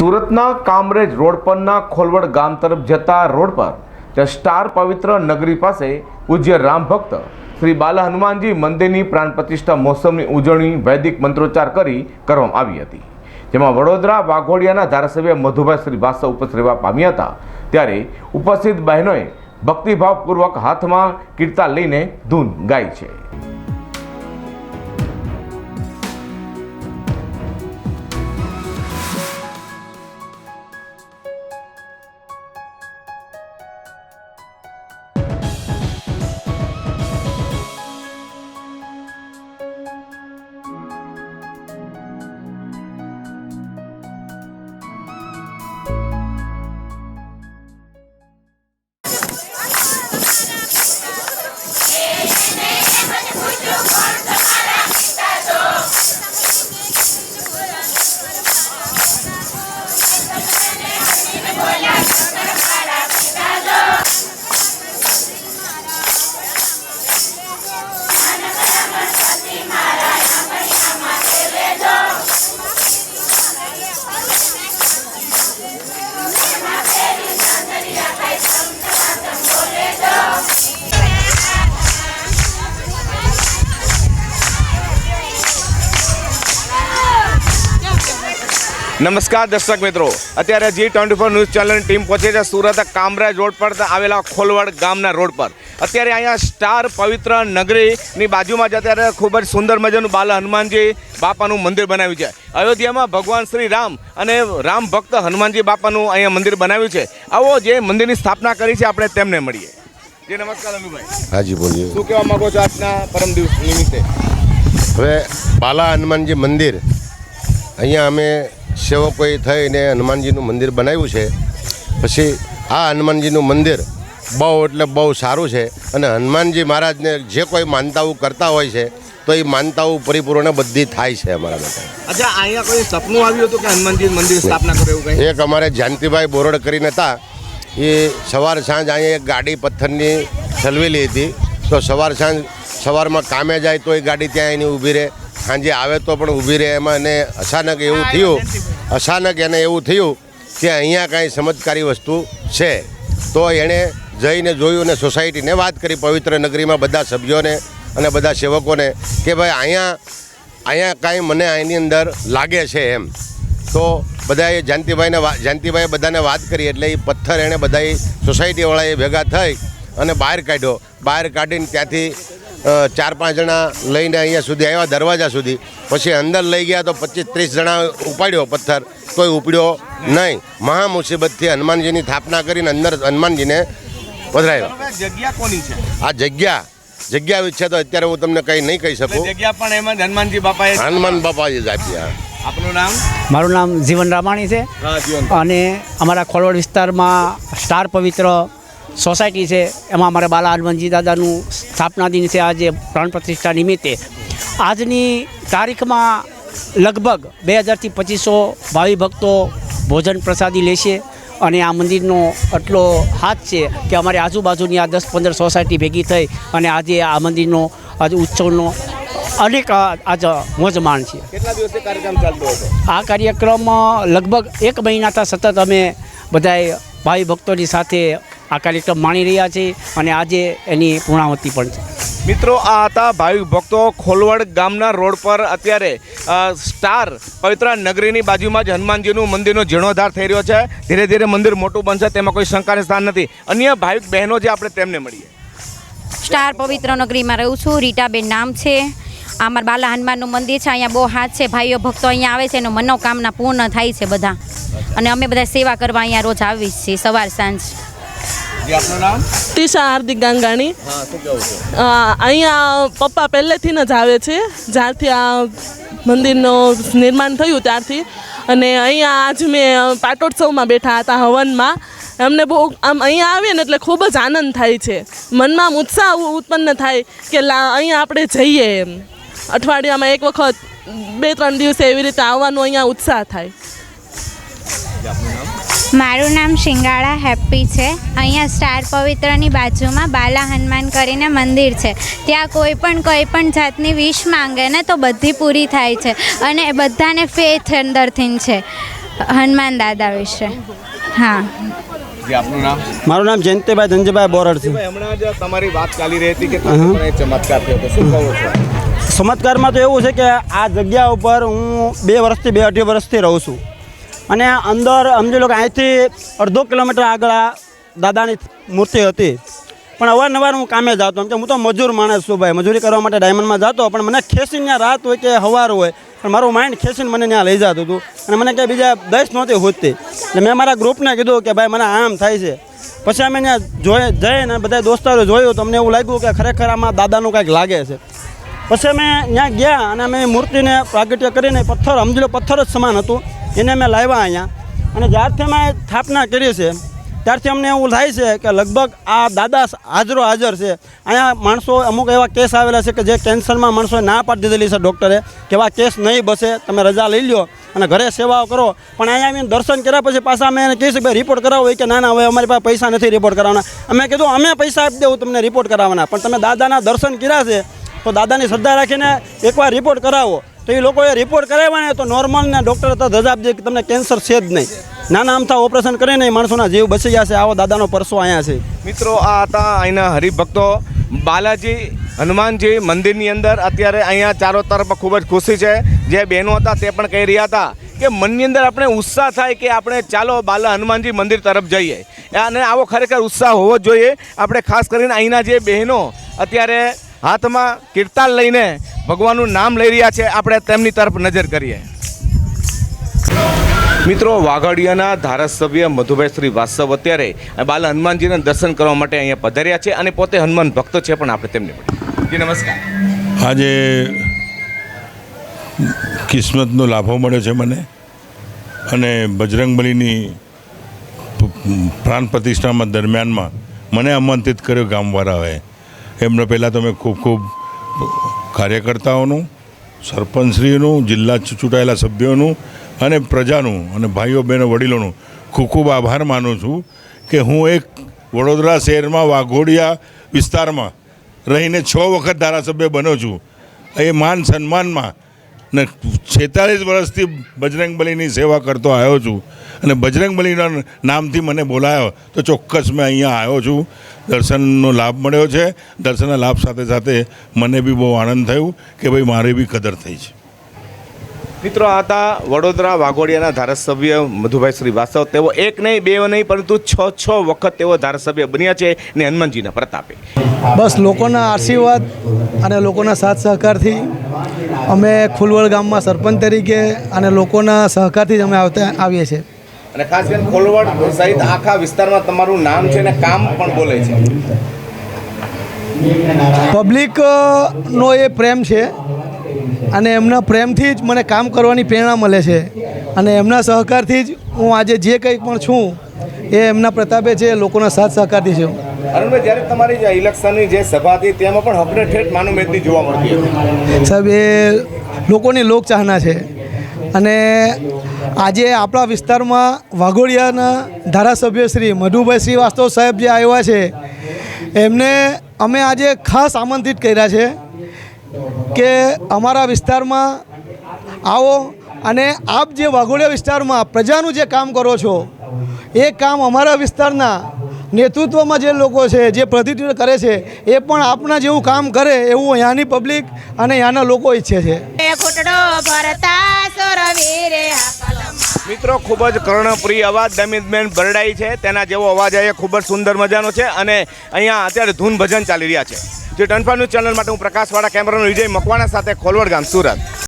સુરતના કામરેજ રોડ પરના ખોલવડ ગામ તરફ જતા રોડ પર ત્યાં સ્ટાર પવિત્ર નગરી પાસે પૂજ્ય રામ ભક્ત શ્રી બાલા હનુમાનજી મંદિરની પ્રાણ પ્રતિષ્ઠા મહોત્સવની ઉજવણી વૈદિક મંત્રોચ્ચાર કરી કરવામાં આવી હતી. જેમાં વડોદરા વાઘોડિયાના ધારાસભ્ય મધુભાઈ શ્રીવાસ્તવ ઉપસ્થિત રહેવા પામ્યા હતા. ત્યારે ઉપસ્થિત બહેનોએ ભક્તિભાવપૂર્વક હાથમાં કીર્તા લઈને ધૂન ગાઈ છે. નમસ્કાર દર્શક મિત્રો. અત્યારે જી ટ્વેન્ટી ફોર ન્યૂઝ ચેનલની ટીમ પહોંચી છે સુરત કામરાજ રોડ પર આવેલા ખોલવડ ગામના રોડ પર. અત્યારે અહીંયા સ્ટાર પવિત્ર નગરીની બાજુમાં જ અત્યારે ખૂબ જ સુંદર મજાનું બાલ હનુમાનજી બાપાનું મંદિર બનાવ્યું છે. અયોધ્યામાં ભગવાન શ્રી રામ અને રામ ભક્ત હનુમાનજી બાપાનું અહીંયા મંદિર બનાવ્યું છે. આવો જે મંદિરની સ્થાપના કરી છે આપણે તેમને મળીએ. જે નમસ્કાર અમીભાઈ હાજી બોલીએ. શું કહેવા માંગો છો આજના પરમ દિવસ નિમિત્તે? હવે બાલા હનુમાનજી મંદિર અહીંયા અમે સેવકોએ થઈને હનુમાનજીનું મંદિર બનાવ્યું છે. પછી આ હનુમાનજીનું મંદિર બહુ એટલે બહુ સારું છે અને હનુમાનજી મહારાજને જે કોઈ માનતાઓ કરતા હોય છે તો એ માનતાઓ પરિપૂર્ણ બધી થાય છે અમારા માટે. અચ્છા અહીંયા કોઈ સપનું આવ્યું હતું કે હનુમાનજી મંદિર સ્થાપના કરે એવું કંઈ? એક અમારે જાનતીભાઈ બોરડ કરીને હતા એ સવાર સાંજ અહીંયા એક ગાડી પથ્થરની ઠલવેલી હતી. તો સવાર સાંજ સવારમાં કામે જાય તો એ ગાડી ત્યાં એની ઊભી રહે. સાંજે આવે તો પણ ઊભી રહે એમાં એને અચાનક એવું થયું અચાનક એને એવું થયું કે અહીંયા કાંઈ ચમત્કારી વસ્તુ છે. તો એણે જઈને જોયું અને સોસાયટીને વાત કરી પવિત્ર નગરીમાં બધા સભ્યોને અને બધા સેવકોને કે ભાઈ અહીંયા અહીંયા કાંઈ મને આની અંદર લાગે છે એમ. તો બધાએ જાનતીભાઈને જાનતીભાઈએ બધાને વાત કરી એટલે એ પથ્થર એણે બધાએ સોસાયટીવાળાએ ભેગા થઈ અને બહાર કાઢ્યો. બહાર કાઢીને ત્યાંથી ચાર પાંચ જણા લઈને અહીંયા સુધી આવ્યા દરવાજા સુધી. પછી અંદર લઈ ગયા તો પચીસ ત્રીસ જણા ઉપાડ્યો પથ્થર. કોઈ ઉપડ્યો નહીં. મહા મુસીબતથી હનુમાનજીની સ્થાપના કરીને અંદર હનુમાનજીને પધરાયો. જગ્યા કોની છે? આ જગ્યા. જગ્યા વિશે તો અત્યારે હું તમને કંઈ નહીં કહી શકું. જગ્યા પણ એમાં હનુમાનજી બાપાએ હનુમાન બાપા જ આપી આપનું નામ? મારું નામ જીવન રામાણી છે. અને અમારા ખોલવડ વિસ્તારમાં સ્ટાર પવિત્ર સોસાયટી છે એમાં અમારા બાલા હનુમાનજી દાદાનું સ્થાપના દિન છે આજે પ્રાણ પ્રતિષ્ઠા નિમિત્તે. આજની તારીખમાં લગભગ બે હજારથી પચીસો ભાવિ ભક્તો ભોજન પ્રસાદી લેશે અને આ મંદિરનો આટલો હાથ છે કે અમારી આજુબાજુની આ દસ પંદર સોસાયટી ભેગી થઈ અને આજે આ મંદિરનો આજે ઉત્સવનો અનેક આજ મોજ માણ છે. કેટલા દિવસથી કાર્યક્રમ ચાલતો હતો? આ કાર્યક્રમ લગભગ એક મહિનાથી સતત અમે બધાએ ભાઈ ભક્તોની સાથે આ કાર્યક્રમ માણી રહ્યા છીએ અને આજે એની પૂર્ણાવતી પણ છે. મિત્રો આ હતા ભાવિક ભક્તો ખોલવડ ગામના રોડ પર અત્યારે સ્ટાર પવિત્ર નગરીની બાજુમાં જ હનુમાનજીનું મંદિરનો જીર્ણોદ્ધાર થઈ રહ્યો છે. ધીરે ધીરે મંદિર મોટું બનશે તેમાં કોઈ શંકાને સ્થાન નથી. અન્ય ભાવિક બહેનો જે આપણે તેમને મળીએ. સ્ટાર પવિત્ર નગરીમાં રહું છું રીટાબેન નામ છે. આ અમારા બાલા હનુમાનનું મંદિર છે અહીંયા બહુ હાથ છે. ભાઈઓ ભક્તો અહીંયા આવે છે એનો મનોકામના પૂર્ણ થાય છે બધા. અને અમે બધા સેવા કરવા અહીંયા રોજ આવીએ જ છીએ સવાર સાંજ. ટીશા હાર્દિક ગાંગાણી. અહીંયા પપ્પા પહેલેથી જ આવે છે. જ્યારથી આ મંદિરનું નિર્માણ થયું ત્યારથી. અને અહીંયા આજ મેં પાટોત્સવમાં બેઠા હતા હવનમાં. અમને બહુ આમ અહીંયા આવીએ ને એટલે ખૂબ જ આનંદ થાય છે. મનમાં આમ ઉત્સાહ ઉત્પન્ન થાય કે લા અહીંયા આપણે જઈએ એમ. અઠવાડિયામાં એક વખત બે ત્રણ દિવસે એવી રીતે આવવાનો અહીંયા ઉત્સાહ થાય. મારું નામ શિંગાળા હેપ્પી છે. અહીંયા સ્ટાર પવિત્રની બાજુમાં બાલા હનુમાન કરીને મંદિર છે. ત્યાં કોઈ પણ કોઈ પણ જાતની વિશ માંગે ને તો બધી પૂરી થાય છે અને બધાને ફેથ અંદરથી છે. હનુમાન દાદા વિશે. હા. જે આપનું નામ? મારું નામ જયંતિભાઈ ધનજીભાઈ બોરડ છે. હમણાં જ તમારી વાત ચાલી રહી હતી કે ચમત્કાર થયો હતો. શું કહો છો? ચમત્કારમાં તો એવું છે કે આ જગ્યા ઉપર હું બે વર્ષથી બે અઢી વર્ષથી રહું છું. અને અંદર સમજી લો કે અહીંથી અડધો કિલોમીટર આગળ આ દાદાની મૂર્તિ હતી. પણ અવારનવાર હું કામે જતો, એમ કે હું તો મજૂર માણસ છું ભાઈ, મજૂરી કરવા માટે ડાયમંડમાં જતો, પણ મને ખેંચીને ત્યાં રાત હોય કે સવાર હોય, પણ મારું માઇન્ડ ખેંચીને મને ત્યાં લઈ જતું હતું. અને મને ક્યાંય બીજા દસ નહોતી હોતી. એટલે મેં મારા ગ્રુપને કીધું કે ભાઈ, મને આમ થાય છે. પછી અમે ત્યાં જોઈ, જઈને બધા દોસ્તારો જોયું, તો અમને એવું લાગ્યું કે ખરેખર આમાં દાદાનું કાંઈક લાગે છે. પછી અમે ત્યાં ગયા અને અમે મૂર્તિને પ્રાગટ્ય કરીને પથ્થર, સમજી લો, પથ્થર જ સમાન હતું. એને અમે લાવ્યા અહીંયા. અને જ્યારથી અમે સ્થાપના કરી છે, ત્યારથી અમને એવું થાય છે કે લગભગ આ દાદા હાજરો હાજર છે. અહીંયા માણસો, અમુક એવા કેસ આવેલા છે કે જે કેન્સરમાં માણસોએ ના પાડી દીધેલી છે ડૉક્ટરે, કે એવા કેસ નહીં બસે, તમે રજા લઈ લો અને ઘરે સેવાઓ કરો. પણ અહીંયા આવીને દર્શન કર્યા પછી પાછા અમે એને કહીશું ભાઈ રિપોર્ટ કરાવો. હોય કે, ના ના, હવે અમારી પાસે પૈસા નથી રિપોર્ટ કરાવવાના. અમે કીધું, અમે પૈસા આપી દેવું, તમને રિપોર્ટ કરાવવાના. પણ તમે દાદાના દર્શન કર્યા છે, તો દાદાની શ્રદ્ધા રાખીને એકવાર રિપોર્ટ કરાવો. તો એ લોકોએ રિપોર્ટ કરાવ્યા ને તો નોર્મલ ને ડૉક્ટર તો ધજા આપજે કે તમને કેન્સર છે જ નહીં. નાના આમથા ઓપરેશન કરીને એ માણસોના જીવ બચી ગયા છે, આવો દાદાનો પરસો અહીંયા છે. મિત્રો, આ હતા અહીંના હરિભક્તો. બાલાજી, હનુમાનજી મંદિરની અંદર અત્યારે અહીંયા ચારો તરફ ખૂબ જ ખુશી છે. જે બહેનો હતા તે પણ કહી રહ્યા હતા કે મનની અંદર આપણે ઉત્સાહ થાય કે આપણે ચાલો બાલા હનુમાનજી મંદિર તરફ જઈએ. અને આવો ખરેખર ઉત્સાહ હોવો જોઈએ. આપણે ખાસ કરીને અહીંના જે બહેનો અત્યારે હાથમાં કીર્તાન લઈને ભગવાનનું નામ લઈ રહ્યા છે. આપણે તેમની તરફ નજર કરીએ. મિત્રો, વાઘડિયાના ધારાસભ્ય મધુભાઈ શ્રી વાસ્તવ અત્યારે બાલ હનુમાનજીના દર્શન કરવા માટે અહીંયા પધાર્યા છે અને પોતે હનુમાન ભક્ત છે પણ આપણે તેમને નમસ્કાર. આજે કિસ્મતનો લાભો મળ્યો છે મને અને બજરંગબલીની પ્રાણ પ્રતિષ્ઠામાં દરમિયાનમાં મને આમંત્રિત કર્યો ગામવાળાઓએ. એમને પહેલાં તો મેં ખૂબ ખૂબ કાર્યકર્તાઓનું, સરપંચશ્રીનું, જિલ્લા ચૂંટાયેલા સભ્યોનું અને પ્રજાનું અને ભાઈઓ, બહેનો, વડીલોનું ખૂબ ખૂબ આભાર માનું છું કે હું એક વડોદરા શહેરમાં, વાઘોડિયા વિસ્તારમાં રહીને છ વખત ધારાસભ્ય બન્યો છું. એ માન સન્માનમાં ને છેતાલીસ વર્ષથી બજરંગબલીની સેવા કરતો આવ્યો છું. અને બજરંગબલીના નામથી મને બોલાયો તો ચોક્કસ મેં અહીંયા આવ્યો છું. દર્શનનો લાભ મળ્યો છે. દર્શનના લાભ સાથે સાથે મને બી બહુ આનંદ થયું કે ભાઈ મારી બી કદર થઈ છે. મિત્રો આ હતા વડોદરા વાઘોડિયાના ધારાસભ્ય મધુભાઈ શ્રીવાસ્તવ. તેઓ એક નહીં બે નહીં પરંતુ છ છ વખત તેઓ ધારાસભ્ય બન્યા છે ને હનુમાનજીના પ્રતાપે. બસ લોકોના આશીર્વાદ અને લોકોના સાથ સહકારથી અમે ખુલવડ ગામમાં સરપંચ તરીકે અને લોકોના સહકારથી જ અમે આવતા આવીએ છીએ. અને ખાસ કરીને ખોલવડ સહિત આખા વિસ્તારમાં તમારું નામ છે ને કામ પણ બોલે છે. પબ્લિકનો એ પ્રેમ છે અને એમના પ્રેમથી જ મને કામ કરવાની પ્રેરણા મળે છે અને એમના સહકારથી જ હું આજે જે કંઈ પણ છું એ એમના પ્રતાપે છે લોકોના સાથ સહકારથી છું. અરુણભાઈ જ્યારે તમારી જે ઇલેક્શનની જે સભા હતી તેમાં પણ હકને ઠેઠ માનું મેદની જોવા મળતી હતી. સાહેબ એ લોકોની લોકચાહના છે. અને આજે આપણા વિસ્તારમાં વાઘોડિયાના ધારાસભ્ય શ્રી મધુભાઈ શ્રીવાસ્તવ સાહેબ જે આવ્યા છે, એમને અમે આજે ખાસ આમંત્રિત કર્યા છે કે અમારા વિસ્તારમાં આવો અને આપ જે વાઘોડિયા વિસ્તારમાં પ્રજાનું જે કામ કરો છો, એ કામ અમારા વિસ્તારના નેતૃત્વમાં જે લોકો છે, જે પ્રતિનિધિત્વ કરે છે, એ પણ આપણા જેવું કામ કરે એવું અહીંયાની પબ્લિક અને અહીંયાના લોકો ઈચ્છે છે. મિત્રો, ખૂબ જ કર્ણપ્રિય અવાજ દમિતબેન બરડાઈ છે. તેના જેવો અવાજ અહીંયા ખૂબ જ સુંદર મજાનો છે અને અહીંયા અત્યારે ધૂન ભજન ચાલી રહ્યા છે. જે ટનફા ન્યૂઝ ચેનલ માટે હું પ્રકાશવાળા કેમેરાનો વિજય મકવાણા સાથે ખોલવડ ગામ સુરત.